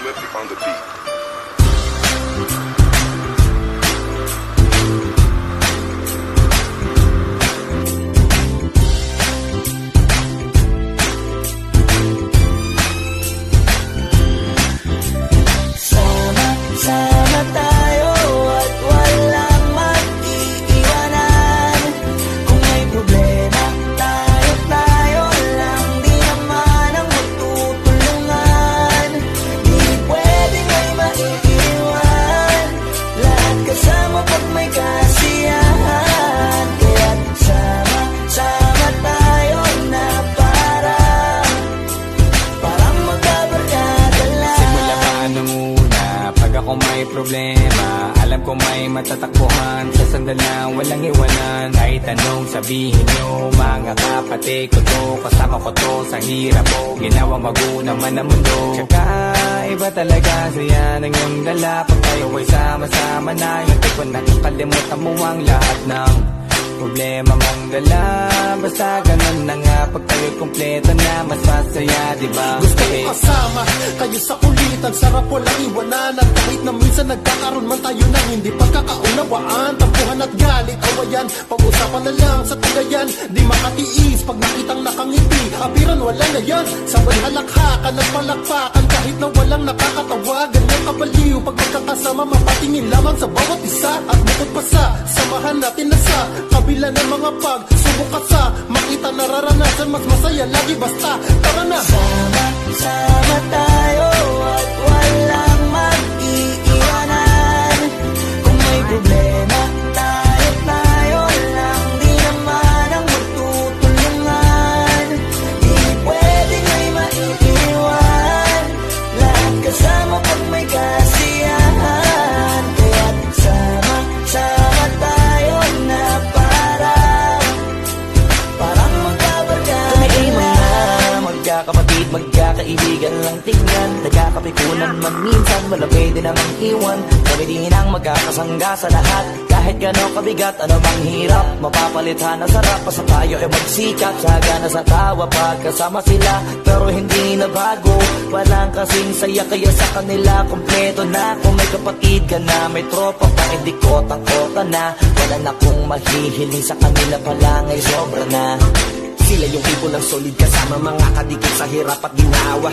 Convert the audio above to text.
you to found the beat. Ako may problema. Alam ko may matatakbuhan. Sa sandalang walang iwanan. Kahit anong sabihin nyo Mga kapatid ko to. Kasama ko to sa hirap ko. Ginawa maguna man ang mundo. Tsaka iba talaga Saya ng iyong dala. Pag tayo ay sama-sama na Yung tipo na kakalimutan mo ang lahat ng Problema mong dala. Basta Pag tayo'y kumpleto na Mas masaya diba? Gusto ko kasama kayo sa kulitan Sarap walang iwanan. At kahit na minsan nagkakaroon man tayo ng hindi pagkakaunawaan. Tampuhan at galit, awayan. Pag-usapan na lang sa tagayan Di makatiis pag nakitang nakangiti. Abiran wala na yan. Sabay halakhakan at palakpakan. Kahit na walang nakakatawa Ganyan kabaliw. Pag magkakasama mapatingin lamang sa bawat isa. At bukod pa sa samahan natin na sa Kabila ng mga pag Ka sa makita nararanasan Mas masaya. Lagi basta. Tara na. Sama, sama tayo tingnan Nagkakapikunan man minsan, wala pwede namang iwan. Kami din ang magkakasangga sa lahat. Kahit gano'ng kabigat, ano bang hirap? Mapapalitan na sarap, basta tayo ay magsikap Sagana sa tawa, pagkasama sila. Pero hindi na bago. Walang kasing saya, kaya sa kanila Kompleto na, kung may kapatid ka na May tropa pa, hindi kotang-kota na. Wala na kong mahihiling sa kanila pa lang ay sobra na. Sila yung tipo ng solid kasama mga kadikit sa hirap at ginawa